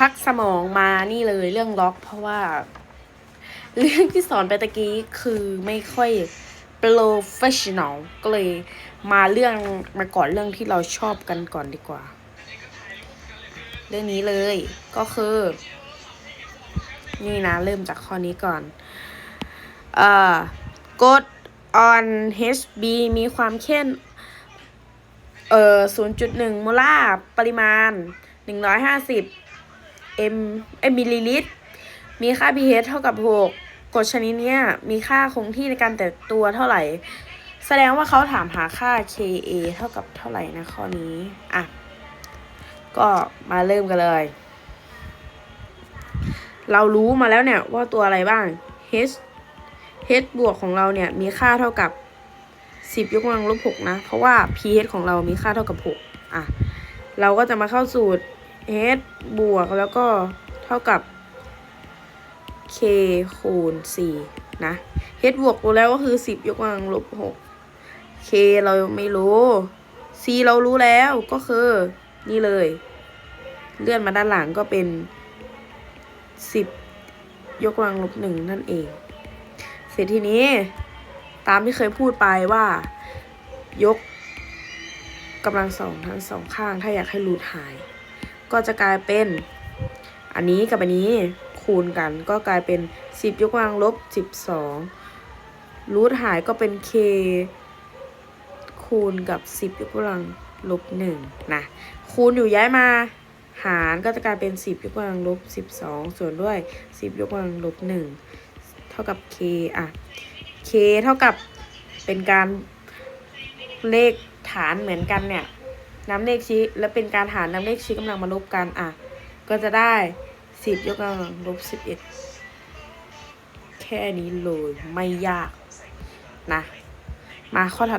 พักสมองมานี่เลยเรื่องล็อก เพราะว่า เรื่องที่สอนไปตะกี้คือไม่ค่อย professional ก็เลยมาเรื่องมาก่อนเรื่องที่เราชอบกันก่อนดีกว่า เรื่องนี้เลยก็คือ นี่นะ เริ่มจากข้อนี้ก่อนเอ่อกด on HB มีความเข้มเอ่อ0.1 โมลาร์ปริมาณ 150 m เอมิลลิลิตร มีค่า pH เท่ากับ 6กฎชนิดเนี้ยมีค่าคงที่ในการแตกตัวเท่าไหร่ แสดงว่าเขาถามหาค่า Ka เท่ากับเท่าไหร่นะข้อนี้ อะ ก็มาเริ่มกันเลย เรารู้มาแล้วเนี่ยว่าตัวอะไรบ้าง h h บวกของเราเนี่ยมีค่าเท่ากับ 10 ยกกำลังลบ6นะ เพราะว่า pH ของเรามีค่าเท่ากับ 6 อะ เราก็จะมาเข้าสูตร h บวกแล้วก็เท่ากับ k คูณ4นะ h บวกรู้แล้วก็คือ 10 ยกกำลังลบ 6 k เราไม่รู้ c เรารู้แล้วก็คือ นี่เลย เลื่อนมาด้านหลังก็เป็น 10 ยกกำลังลบหนึ่งนั่นเอง เสร็จทีนี้ตามที่เคยพูดไปว่า ยกกำลังสองทั้งสองข้าง ถ้าอยากให้รูทหาย ก็จะกลายเป็น อันนี้กับอันนี้คูณกันก็กลายเป็น 10 ยกกำลังลบ 12 รูทหายก็เป็น k คูณกับ 10 ยกกำลังลบ1นะคูณอยู่ย้ายมาหารก็จะกลายเป็น 10 ยกกำลังลบ 12 ส่วนด้วย 10 ยกกำลังลบ 1 เท่ากับ k อะ k เท่ากับเป็นการเลขฐานเหมือนกันเนี่ย นำเลขชี้และเป็นการหารนำเลขชี้กำลังมาลบกันอะ ก็จะได้สิบยกกำลังลบสิบเอ็ดแค่นี้เลยไม่ยากนะ มาข้อถัด